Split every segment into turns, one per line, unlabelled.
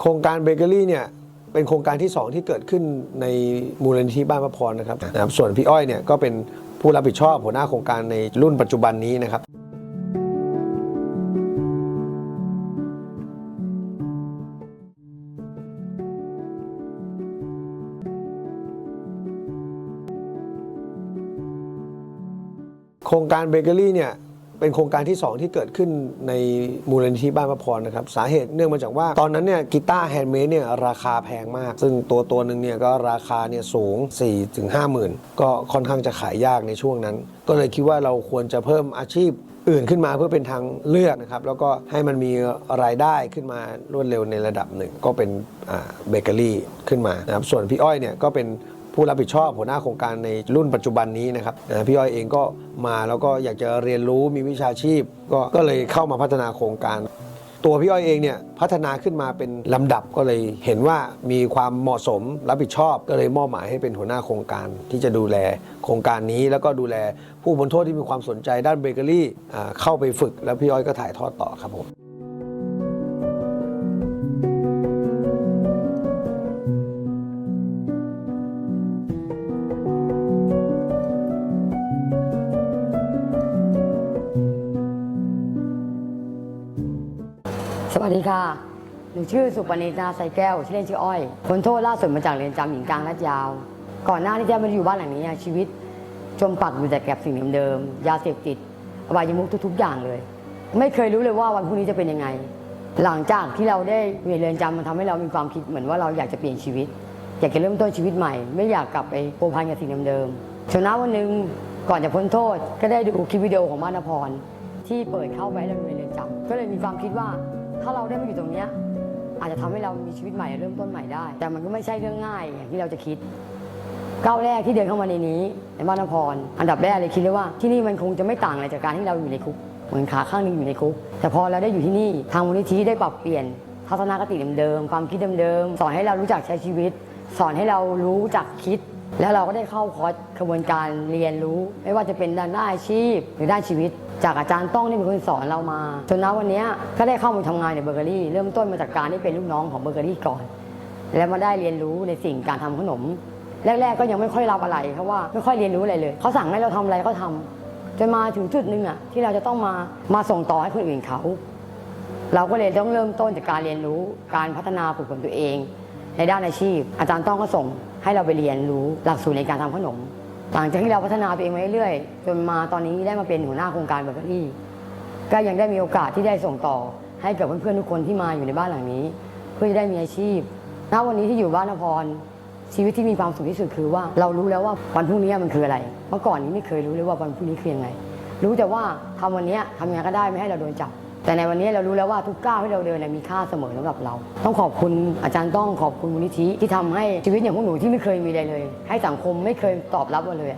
โครงการเบเกอรี่เนี่ยเป็นโครงการที่ 2 ที่เกิดขึ้นในมูลนิธิบ้านพระพรนะครับนะครับ ส่วนพี่อ้อยเนี่ยก็เป็นผู้รับผิดชอบหัวหน้าโครงการในรุ่นปัจจุบันนี้นะครับ โครงการเบเกอรี่เนี่ย เป็นโครงการที่ 2 ที่เกิดขึ้นในมูลนิธิบ้านพระพรนะครับสาเหตุเนื่องมาจากว่าตอนนั้นเนี่ยกีตาร์แฮนด์เมดเนี่ยราคาแพงมาก ซึ่งตัวตัวหนึ่งเนี่ยก็ราคาเนี่ยสูง 4-5ถึง5หมื่นก็ค่อนข้างจะขายยากในช่วงนั้น ก็เลยคิดว่าเราควรจะเพิ่มอาชีพอื่นขึ้นมาเพื่อเป็นทางเลือกนะครับ แล้วก็ให้มันมีรายได้ขึ้นมารวดเร็วในระดับหนึ่ง ก็เป็นเบเกอรี่ขึ้นมานะครับส่วนพี่อ้อยเนี่ยก็เป็น ผู้รับผิดชอบหัวหน้าโครงการในรุ่นปัจจุบันนี้นะครับพี่อ้อยเองก็มาแล้วก็อยากจะเรียนรู้มีวิชาชีพ ก็ก็เลยเข้ามาพัฒนาโครงการ ตัวพี่อ้อยเองเนี่ยพัฒนาขึ้นมาเป็นลำดับก็เลยเห็นว่ามีความเหมาะสมรับผิดชอบ ก็เลยมอบหมายให้เป็นหัวหน้าโครงการที่จะดูแลโครงการนี้ แล้วก็ดูแลผู้พ้นโทษที่มีความสนใจด้านเบเกอรี่เข้าไปฝึก แล้วพี่อ้อยก็ถ่ายทอดต่อครับผม
สวัสดีค่ะ หนูชื่อสุปณิตาใสแก้ว ชื่อเล่นชื่ออ้อยพ้นโทษล่าสุดมาจากเรือนจำหญิงกลางลาดยาว ก่อนหน้าที่จะมาอยู่บ้านหลังนี้ชีวิต จมปักอยู่แต่แกลบสิ่งเดิมๆ ยาเสพติดอบายมุกทุกๆ อย่างเลย ไม่เคยรู้เลยว่าวันพรุ่งนี้จะเป็นยังไง หลังจากที่เราได้อยู่ในเรือนจำมันทำให้เรามีความคิดเหมือนว่าเราอยากจะเปลี่ยนชีวิต อยากจะเริ่มต้นชีวิตใหม่ ไม่อยากกลับไปโผพันกับสิ่งเดิมๆจนน้วันหนึ่งก่อนจะพ้นโทษ ก็ได้ดูคลิปวิดีโอของบ้านนพรที่เปิดเข้าไปแล้วในเรือนจำก็เลยมีความคิดว่า ถ้าเราได้มาอยู่ตรงเนี้ยอาจจะทำให้เรามีชีวิตใหม่เริ่มต้นใหม่ได้ แต่มันก็ไม่ใช่เรื่องง่ายอย่างที่เราจะคิดก้าวแรกที่เดินเข้ามาในนี้ในบ้านนพรอันดับแรกเลยคิดเลยว่าที่นี่มันคงจะไม่ต่างอะไรจากการที่เราอยู่ในคุกเหมือนขาข้างหนึงอยู่ในคุก แต่พอเราได้อยู่ที่นี่ทางมูลนิธิได้ปรับเปลี่ยนทัศนคติเดิมๆความคิดเดิมๆสอนให้เรารู้จักใช้ชีวิต สอนให้เรารู้จักคิด แล้วเราก็ได้เข้าคอร์สกระบวนการเรียนรู้ ไม่ว่าจะเป็นด้านหน้าอาชีพหรือด้านชีวิต จากอาจารย์ต้องที่เป็นคนสอนเรามาจนณวันนี้ก็ได้เข้ามาทำงานในเบเกอรี่ เริ่มต้นมาจากการที่เป็นลูกน้องของเบเกอรี่ก่อน แล้วมาได้เรียนรู้ในสิ่งการทำขนม แรก ๆ ก็ยังไม่ค่อยรับอะไรเพราะว่าไม่ค่อยเรียนรู้อะไรเลยเขาสั่งให้เราทำอะไรก็ทำจนมาถึงจุดหนึ่งอะที่เราจะต้องมามาส่งต่อให้คนอื่นเขา เราก็เลยต้องเริ่มต้นจากการเรียนรู้การพัฒนาฝึกฝนตัวเอง ในด้านอาชีพ อาจารย์ต้องก็ส่ง ให้เราไปเรียนรู้หลักสูตรในการทำขนม หลังจากที่เราพัฒนาตัวเองมาเรื่อยๆจนมาตอนนี้ได้มาเป็นหัวหน้าโครงการเบเกอรี่ก็ยังได้มีโอกาสที่ได้ส่งต่อ ให้กับเพื่อนๆทุกคนที่มาอยู่ในบ้านหลังนี้ เพื่อจะได้มีอาชีพณวันนี้ที่อยู่บ้านนพรชีวิตที่มีความสุขที่สุดคือว่าเรารู้แล้วว่าวันพรุ่งนี้มันคืออะไร เมื่อก่อนนี้ไม่เคยรู้เลยว่าวันพรุ่งนี้คือยังไง รู้แต่ว่าทำวันนี้ทำยังไงก็ได้ไม่ให้เราโดนจับ แต่ในวันนี้เรารู้แล้วว่าทุกก้าวที่เราเดินมีค่าเสมอสำหรับเรา ต้องขอบคุณอาจารย์ต้องขอบคุณมูลนิธิที่ทำให้ชีวิตอย่างพวกหนูที่ไม่เคยมีอะไรเลย ให้สังคมไม่เคยตอบรับมาเลย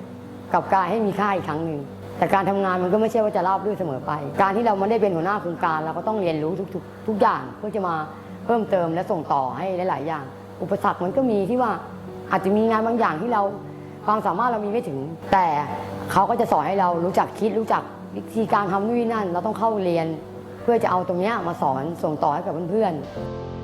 กับกายให้มีค่าอีกครั้งหนึ่งแต่การทำงานมันก็ไม่ใช่ว่าจะราบรื่นเสมอไป การที่เราไม่ได้เป็นหัวหน้าโครงการเราก็ต้องเรียนรู้ทุกๆทุกอย่างเพื่อจะมาเพิ่มเติมและส่งต่อให้หลาย ๆ อย่าง อุปสรรคมันก็มีที่ว่าอาจจะมีงานบางอย่างที่เราความสามารถเรามีไม่ถึง แต่เขาก็จะสอนให้เรารู้จักคิดรู้จักวิธีการทำนู่นนนั่น เราต้องเข้าเรียน พื่อจะเอาตรงนี้มาสอนส่งต่อให้กับเพื่อนๆ